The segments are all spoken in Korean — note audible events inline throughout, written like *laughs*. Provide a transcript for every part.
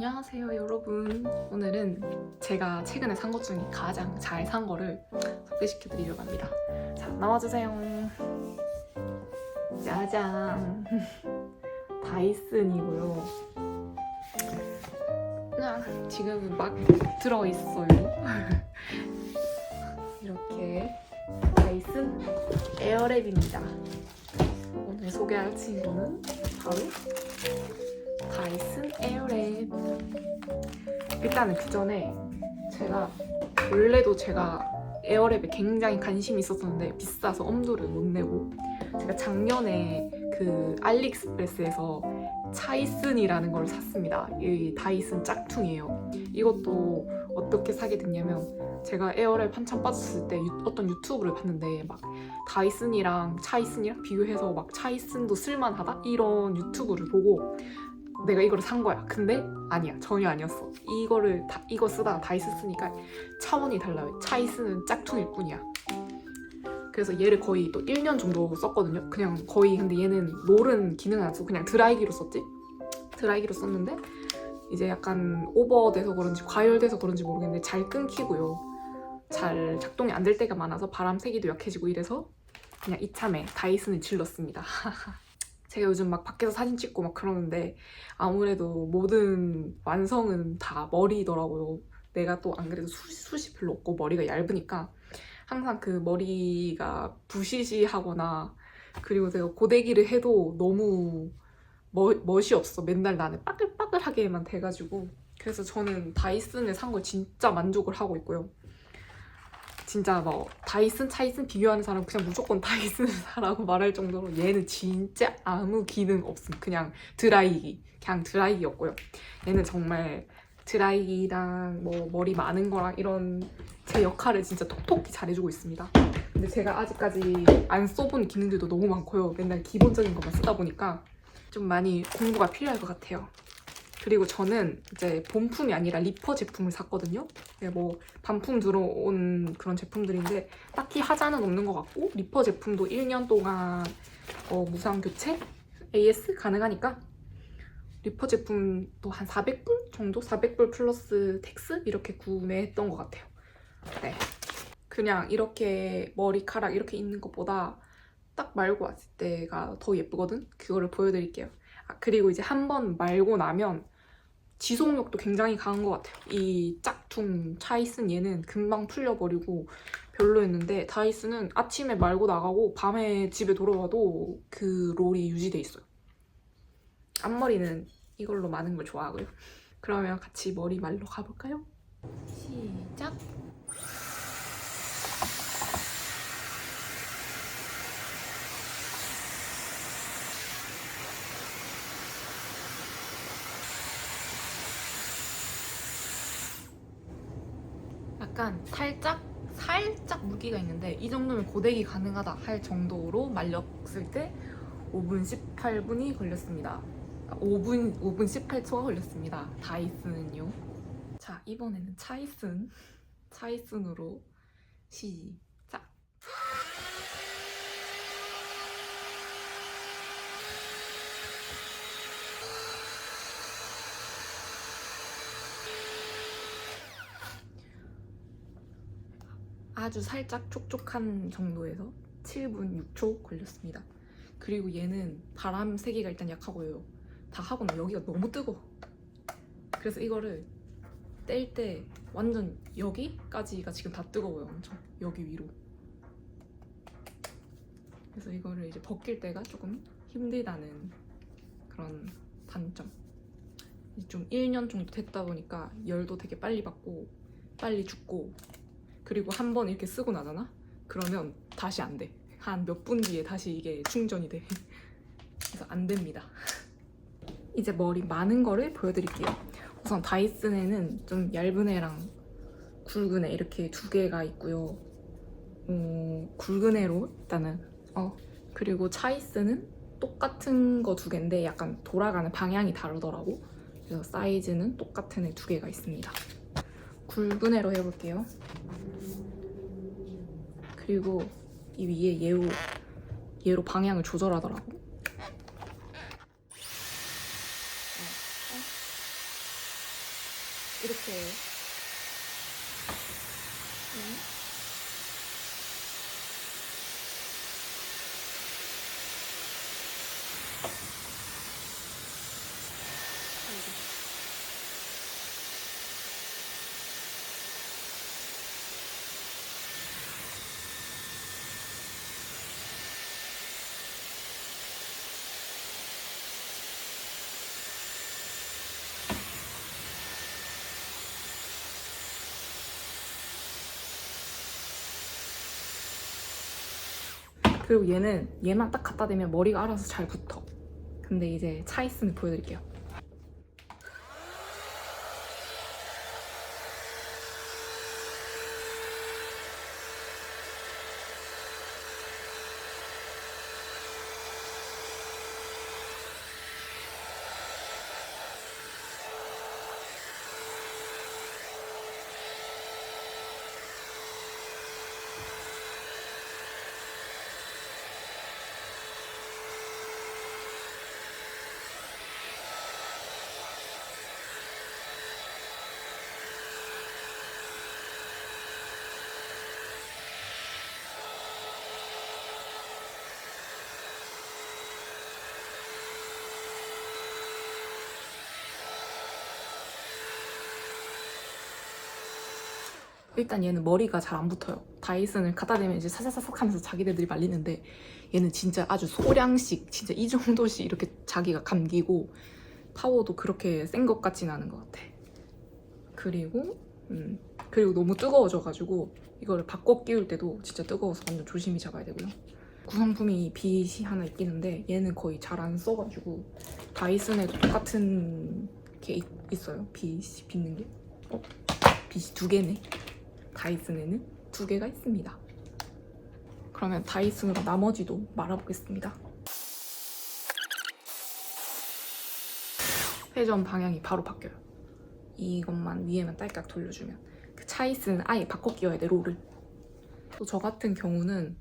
안녕하세요 여러분. 오늘은 제가 최근에 산 것 중에 가장 잘 산 거를 소개시켜 드리려고 합니다. 자 나와주세요. 짜잔. *laughs* 다이슨이고요. 지금 막 들어있어요. *laughs* 이렇게 다이슨 에어랩입니다. 오늘 소개할 친구는 바로 다이슨 에어랩. 일단은 그 전에 제가 원래도 제가 에어랩에 굉장히 관심이 있었었는데 비싸서 엄두를 못 내고 제가 작년에 그 알리익스프레스에서 차이슨이라는 걸 샀습니다. 이 다이슨 짝퉁이에요. 이것도 어떻게 사게 됐냐면 제가 에어랩 한참 빠졌을 때 유- 어떤 유튜브를 봤는데 막 다이슨이랑 차이슨이랑 비교해서 막 차이슨도 쓸만하다 이런 유튜브를 보고 내가 이거를 산 거야. 근데 아니야 전혀 아니었어. 이거를 다, 이거 쓰다가 다이슨 쓰니까 차원이 달라요. 차이슨은 짝퉁일 뿐이야. 그래서 얘를 거의 또 1년 정도 썼거든요. 그냥 거의 근데 얘는 롤은 기능 안 쓰고 그냥 드라이기로 썼지. 드라이기로 썼는데 이제 약간 오버돼서 그런지 과열돼서 그런지 모르겠는데 잘 끊기고요. 잘 작동이 안 될 때가 많아서 바람 세기도 약해지고 이래서 그냥 이참에 다이슨을 질렀습니다. *laughs* 제가 요즘 막 밖에서 사진 찍고 막 그러는데 아무래도 모든 완성은 다 머리더라고요. 내가 또 안 그래도 숱, 숱이 별로 없고 머리가 얇으니까 항상 그 머리가 부시시하거나 그리고 제가 고데기를 해도 너무 멋, 멋이 없어. 맨날 나는 빠글빠글하게만 돼가지고 그래서 저는 다이슨을 산 걸 진짜 만족을 하고 있고요. 진짜 뭐 다이슨, 차이슨 비교하는 사람 그냥 무조건 다이슨을 *laughs* 사라고 말할 정도로 얘는 진짜 아무 기능 없음. 그냥 드라이기. 그냥 드라이기였고요. 얘는 정말 드라이기랑 뭐 머리 많은 거랑 이런 제 역할을 진짜 톡톡히 잘해주고 있습니다. 근데 제가 아직까지 안 써본 기능들도 너무 많고요. 맨날 기본적인 것만 쓰다 보니까 좀 많이 공부가 필요할 것 같아요. 그리고 저는 이제 본품이 아니라 리퍼 제품을 샀거든요. 네, 뭐 반품 들어온 그런 제품들인데 딱히 하자는 없는 것 같고 리퍼 제품도 1년 동안 어, 무상 교체 AS 가능하니까 리퍼 제품도 한 400불 정도 400불 플러스 텍스 이렇게 구매했던 것 같아요. 네, 그냥 이렇게 머리카락 이렇게 있는 것보다 딱 말고 왔을 때가 더 예쁘거든. 그거를 보여드릴게요. 아, 그리고 이제 한 번 말고 나면 지속력도 굉장히 강한 것 같아요. 이 짝퉁 차이슨 얘는 금방 풀려버리고 별로였는데 다이슨은 아침에 말고 나가고 밤에 집에 돌아와도 그 롤이 유지돼 있어요. 앞머리는 이걸로 많은 걸 좋아하고요. 그러면 같이 머리 말러 가볼까요? 시작! 약간 살짝 살짝 물기가 있는데 이 정도면 고데기 가능하다 할 정도로 말렸을 때 5분 18분이 걸렸습니다. 아, 5분 5분 18초가 걸렸습니다. 다이슨은요. 자 이번에는 차이슨 차이슨으로 시작. 아주 살짝 촉촉한 정도에서 7분 6초 걸렸습니다. 그리고 얘는 바람 세기가 일단 약하고요. 다 하고 나 여기가 너무 뜨거. 그래서 이거를 뗄 때 완전 여기까지가 지금 다 뜨거워요. 엄청 여기 위로. 그래서 이거를 이제 벗길 때가 조금 힘들다는 그런 단점. 좀 1년 정도 됐다 보니까 열도 되게 빨리 받고 빨리 죽고 그리고 한 번 이렇게 쓰고 나잖아? 그러면 다시 안 돼. 한 몇 분 뒤에 다시 이게 충전이 돼. *laughs* 그래서 안 됩니다. *laughs* 이제 머리 많은 거를 보여드릴게요. 우선 다이슨에는 좀 얇은 애랑 굵은 애 이렇게 두 개가 있고요. 어, 굵은 애로 일단은 어 그리고 차이스는 똑같은 거 두 개인데 약간 돌아가는 방향이 다르더라고. 그래서 사이즈는 똑같은 애 두 개가 있습니다. 굵은 애로 해볼게요. 그리고 이 위에 얘로 얘로 방향을 조절하더라고. 이렇게 그리고 얘는 얘만 딱 갖다 대면 머리가 알아서 잘 붙어. 근데 이제 차이스는 보여드릴게요. 일단 얘는 머리가 잘 안 붙어요. 다이슨을 갖다 대면 이제 사사사삭 하면서 자기네들이 말리는데 얘는 진짜 아주 소량씩 진짜 이 정도씩 이렇게 자기가 감기고 파워도 그렇게 센 것 같진 않은 것 같아. 그리고 음 그리고 너무 뜨거워져가지고 이거를 바꿔 끼울 때도 진짜 뜨거워서 완전 조심히 잡아야 되고요. 구성품이 빛이 하나 있기는데 얘는 거의 잘 안 써가지고 다이슨에도 똑같은 게 있, 있어요. 빛이 빛는 게. 어? 빛이 두 개네. 다이슨에는 두 개가 있습니다. 그러면 다이슨으로 나머지도 말아보겠습니다. 회전 방향이 바로 바뀌어요. 이것만 위에만 딸깍 돌려주면 그 차이스는 아예 바꿔 끼워야 돼 롤을. 또 저 같은 경우는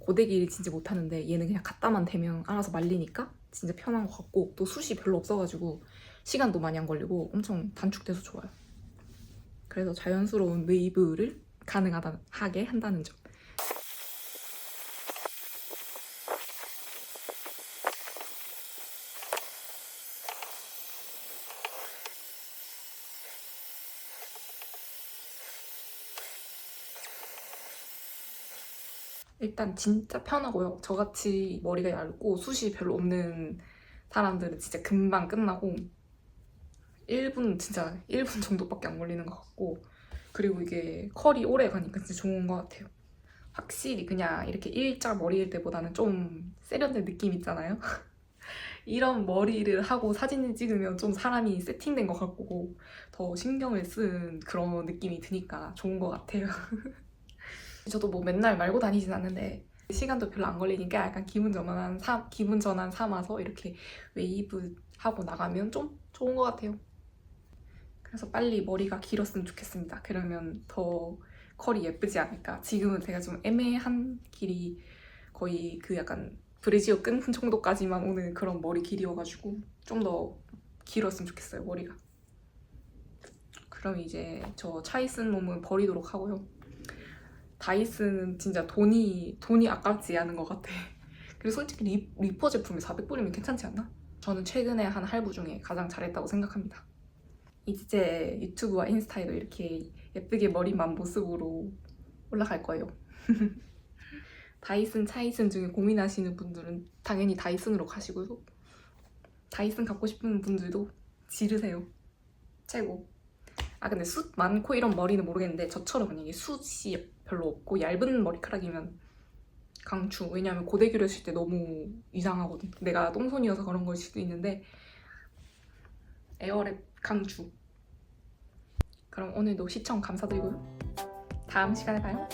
고데기를 진짜 못하는데 얘는 그냥 갖다만 대면 알아서 말리니까 진짜 편한 것 같고 또 숱이 별로 없어가지고 시간도 많이 안 걸리고 엄청 단축돼서 좋아요. 그래서 자연스러운 웨이브를 가능하게 한다는 점. 일단 진짜 편하고요. 저같이 머리가 얇고 숱이 별로 없는 사람들은 진짜 금방 끝나고 1분 진짜 1분 정도밖에 안 걸리는 것 같고 그리고 이게 컬이 오래 가니까 진짜 좋은 것 같아요. 확실히 그냥 이렇게 일자 머리일 때보다는 좀 세련된 느낌 있잖아요. *laughs* 이런 머리를 하고 사진을 찍으면 좀 사람이 세팅된 것 같고 더 신경을 쓴 그런 느낌이 드니까 좋은 것 같아요. *laughs* 저도 뭐 맨날 말고 다니진 않는데 시간도 별로 안 걸리니까 약간 기분 전환 삼 기분 전환 삼아서 이렇게 웨이브 하고 나가면 좀 좋은 것 같아요. 그래서 빨리 머리가 길었으면 좋겠습니다. 그러면 더 컬이 예쁘지 않을까. 지금은 제가 좀 애매한 길이 거의 그 약간 브래지어 끈 정도까지만 오는 그런 머리 길이어가지고 좀 더 길었으면 좋겠어요 머리가. 그럼 이제 저 차이슨 놈은 버리도록 하고요. 다이슨은 진짜 돈이 돈이 아깝지 않은 것 같아. *laughs* 그리고 솔직히 리, 리퍼 제품이 400불이면 괜찮지 않나? 저는 최근에 한 할부 중에 가장 잘했다고 생각합니다. 이제 유튜브와 인스타에도 이렇게 예쁘게 머리만 모습으로 올라갈 거예요. *laughs* 다이슨, 차이슨 중에 고민하시는 분들은 당연히 다이슨으로 가시고요. 다이슨 갖고 싶은 분들도 지르세요. 최고. 아 근데 숱 많고 이런 머리는 모르겠는데 저처럼 만약에 숱이 별로 없고 얇은 머리카락이면 강추. 왜냐하면 고데기를 했을 때 너무 이상하거든. 내가 똥손이어서 그런 걸 수도 있는데 에어랩 강추. 그럼 오늘도 시청 감사드리고요. 다음 시간에 봐요.